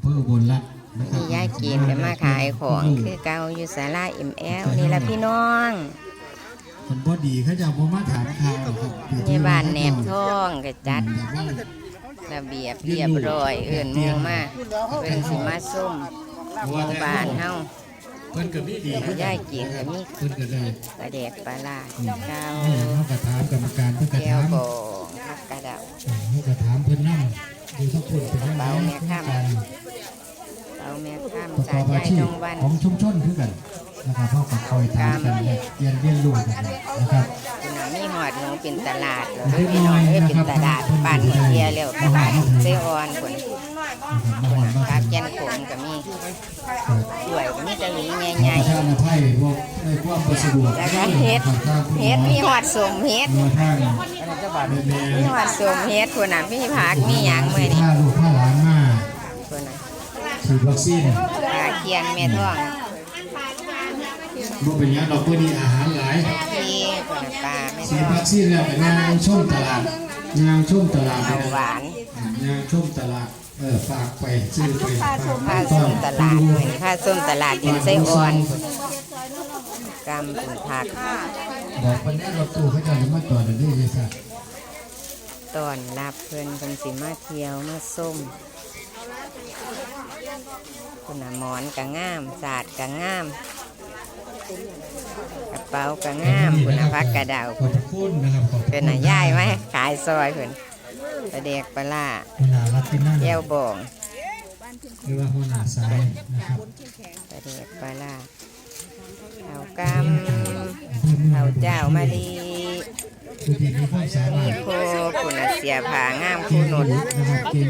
อำเภออุบลรัตน์นะครับนี่ยายกินก็มาขายของคือเก่าอยู่ศาลาเอ็มแอลนี่ละพี่น้องคนบ่ดีเขาจะบ่มาถามข่าวหรอกครับอยู่ในที่บ้านแหนบท้องก็จัดอยากว่าระเบียบเรียบร้อยเอื่นหมูมาเพิ่นสิมาส้มหมู่บ้านเฮาเพิ่นก็มีดีคือยายกินก็มีเพิ่นก็ได้ปลาแดกปลาลาเก้านี่เฮาก็ถามกรรมการเพิ่นก็แก้วถามบองผักกระเดาเฮาก็ถามเพิ่นนำอยู่ทุกคนเป็นยังไงเบาแม่โครงค่ำการเอาแม่ข้าม ประกจาอกบอายายชีนพงวันของชุมชนคือกันนะครับเฮาก็คอยถามกันและเรียนเรียนรู้กันนะครับคุณน่ะมีหอดหนูเป็นตลาดแล้วด้วยพี่น้องเอ้ยเป็นตลาดบ้านเทียแล้วตลาดเซออนคนมาหอนมาพักถึงแกนขมก็มีสวยก็มีแตะหลีใหใหญ่ญ่ชาติไทยพวกในความประสะดวกๆแล้วก็เฮ็ดเฮ็ดมีหอดสมเฮ็ดมาทางแม่มีหอดสมเฮ็ดคนน่ะมีผักมีหยังมื้อนี้ผ้าลูกผ้าหลานมาคนน่ะ ฉีดวัคซีนปลาเคียนแม่ท้องบ่เป็นหยังดอกเพื่อนี้อาหารหลายที่คนน่ะปลาแม่ฉีดท้องวัคซีนแล้วก็ย่างชมตลาดย่างชมตลาดเอาหวานย่างชมตลาดเออฝากไปซื้อไปฝากผ้าส้มตลาดมื้อนี้ผ้าส้มตลาดดินไส้อ่อนกำเป็นผักบอกคนนี้รถตู้เขาจะมาจอดได้เลยค่ะตอนรับเพิ่นเพิ่นสิมาเที่ยวมาส้ม คุณน่ะหมอนก็งามสาดก็งาม กระเป๋าก็งามคุณน่ะพักกระเดาขอบคุณนะครับขอบคุณเป็นน่ะย่ายไหมขายซอยเพิ่นปลาเด็กปลาล่าหัวหน้ารับที่นั่นแก้วบองหรือว่าหัวหน้าสายนะครับปลาเด็กปลาล่าข้าวกำข้าวเจ้ามาดีผู้ที่มีความสามารถ โคคุณน่ะเสียผางามคู่หนุน นะครับเก่ง